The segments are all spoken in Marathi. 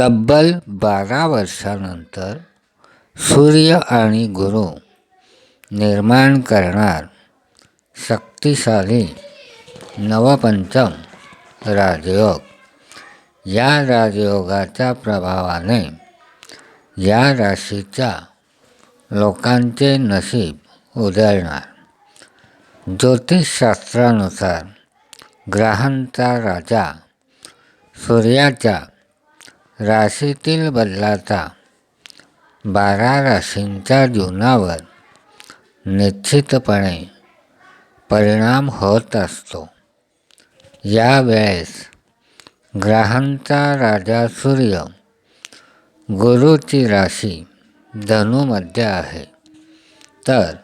तब्बल बारा वर्षानंतर सूर्य आणि गुरु निर्माण करणार शक्तिशाली नवपंचम राजयोग. या राजयोगाच्या प्रभावाने या राशीच्या लोकांचे नशीब उधळणार ज्योतिषशास्त्रानुसार ग्रहांचा राजा सूर्याच्या राशीतील बदलाचा बारा राशींच्या जीवनावर निश्चितपणे परिणाम होत असतो. यावेळेस ग्रहांचा राजा सूर्य गुरुची राशी धनुमध्ये आहे. तर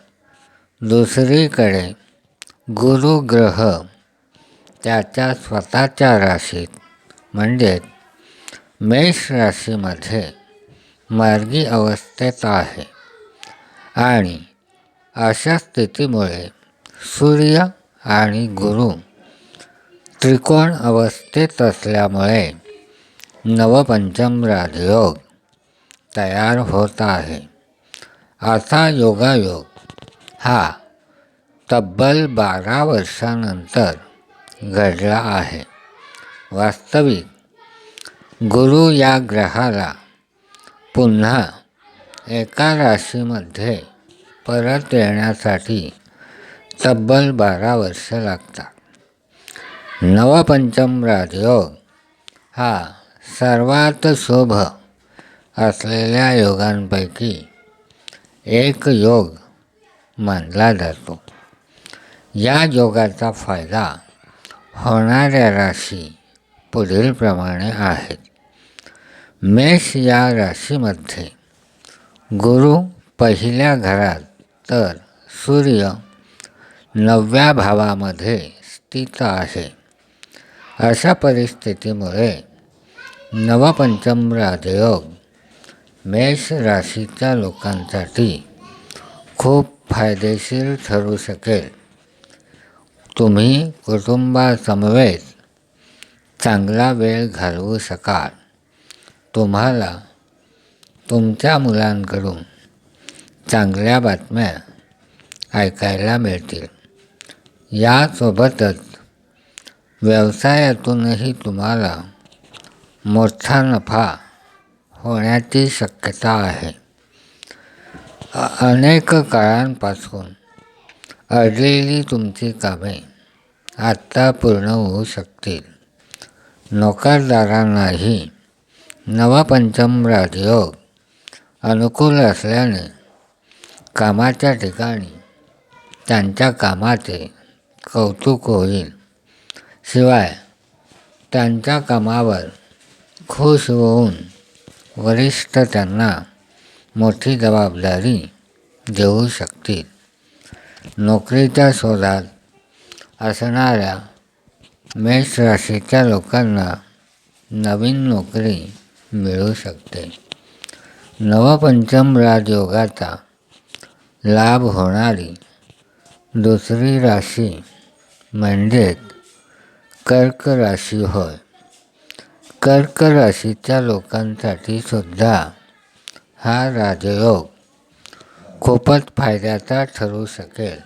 दुसरीकडे गुरुग्रह त्याच्या स्वतःच्या राशीत म्हणजेच मेष राशीमध्ये मार्गी अवस्थेत आहे आणि अशा स्थितीमुळे सूर्य आणि गुरु त्रिकोण अवस्थेत असल्यामुळे नवपंचम राजयोग तयार होत आहे. असा योगायोग हा तब्बल बारा वर्षानंतर घडला आहे. वास्तविक गुरु या ग्रहाला पुन्हा एका राशीमध्ये परत येण्यासाठी तब्बल बारा वर्ष लागतात. नवपंचम राजयोग हा सर्वात शुभ असलेल्या योगांपैकी एक योग मानला जातो. या योगाचा फायदा होणाऱ्या राशी पुढीलप्रमाणे आहेत. मेष या राशीमध्ये गुरु पहिल्या घरात तर सूर्य नवव्या भावामध्ये स्थित आहे. अशा परिस्थितीमुळे नवपंचम राजयोग मेष राशीच्या लोकांसाठी खूप फायदेशीर ठरू शकेल. तुम्ही कुटुंबासमवेत चांगला वेळ घालवू शकाल. तुम्हाला तुमच्या मुलांकडून चांगल्या बातम्या ऐकायला मिळतील. यासोबतच व्यवसायातूनही तुम्हाला मोठा नफा होण्याची शक्यता आहे. अनेक काळांपासून अडलेली तुमची कामे आत्ता पूर्ण होऊ शकतील. नोकरदारांनाही नवपंचम राजयोग अनुकूल असल्याने कामाच्या ठिकाणी त्यांच्या कामाचे कौतुक होईल. शिवाय त्यांच्या कामावर खुश होऊन वरिष्ठ त्यांना मोठी जबाबदारी देऊ शकतील. नोकरीच्या शोधात असणाऱ्या मेष राशीच्या लोकांना नवीन नोकरी मिळू शकते. नवपंचम राजयोगाचा लाभ होणारी दुसरी राशी म्हणजेच कर्क राशी होय. कर्क राशीच्या लोकांसाठी सुद्धा हा राजयोग खूपच फायद्याचा ठरू शकेल.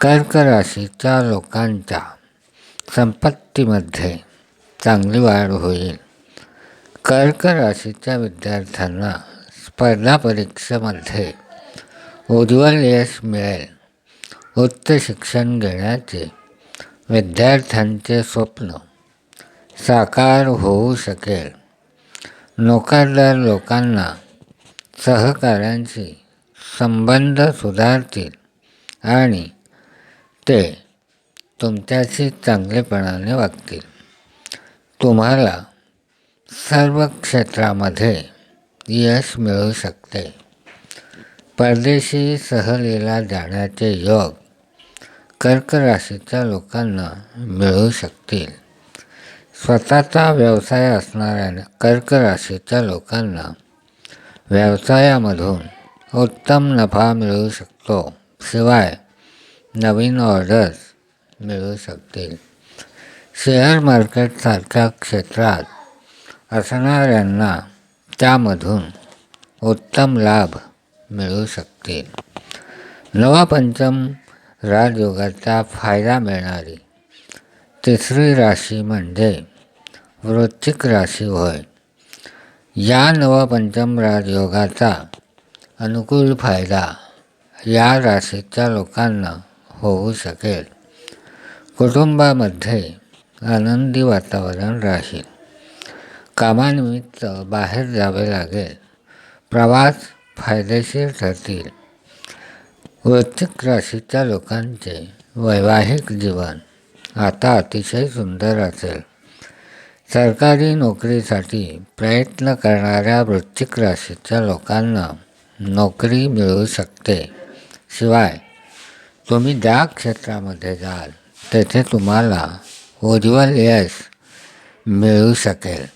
कर्क राशीच्या लोकांचा संपत्तीमध्ये चांगली वाढ होईल. कर्क राशीच्या विद्यार्थ्यांना स्पर्धा परीक्षेमध्ये उज्ज्वल यश मिळेल. उच्च शिक्षण घेण्याचे विद्यार्थ्यांचे स्वप्न साकार होऊ शकेल. नोकरदार लोकांना सहकाऱ्यांशी संबंध सुधारतील आणि ते तुमच्याशी चांगलेपणाने वागतील. तुम्हाला सर्व क्षेत्रामध्ये यश मिळू शकते. परदेशी सहलीला जाण्याचे योग कर्क राशीच्या लोकांना मिळू शकतील. स्वतःचा व्यवसाय असणाऱ्या कर्क राशीच्या लोकांना व्यवसायामधून उत्तम नफा मिळू शकतो. शिवाय नवीन ऑर्डर्स मिळू शकतील. शेअर मार्केटसारख्या क्षेत्रात असणाऱ्यांना त्यामधून उत्तम लाभ मिळू शकतील. नवपंचम राजयोगाचा फायदा मिळणारी तिसरी राशी म्हणजे वृश्चिक राशी होय. या नवपंचम राजयोगाचा अनुकूल फायदा या राशीच्या लोकांना होऊ शकेल. कुटुंबामध्ये आनंदी वातावरण राहील. कामानिमित्त बाहेर जावे लागेल. प्रवास फायदेशीर ठरतील. वृत्तिक राशीच्या लोकांचे वैवाहिक जीवन आता अतिशय सुंदर असेल. सरकारी नोकरीसाठी प्रयत्न करणाऱ्या वृश्चिक राशीच्या लोकांना नोकरी मिळू शकते. शिवाय तुम्ही ज्या क्षेत्रामध्ये जाल तेथे तुम्हाला उज्ज्वल यश मिळू शकेल.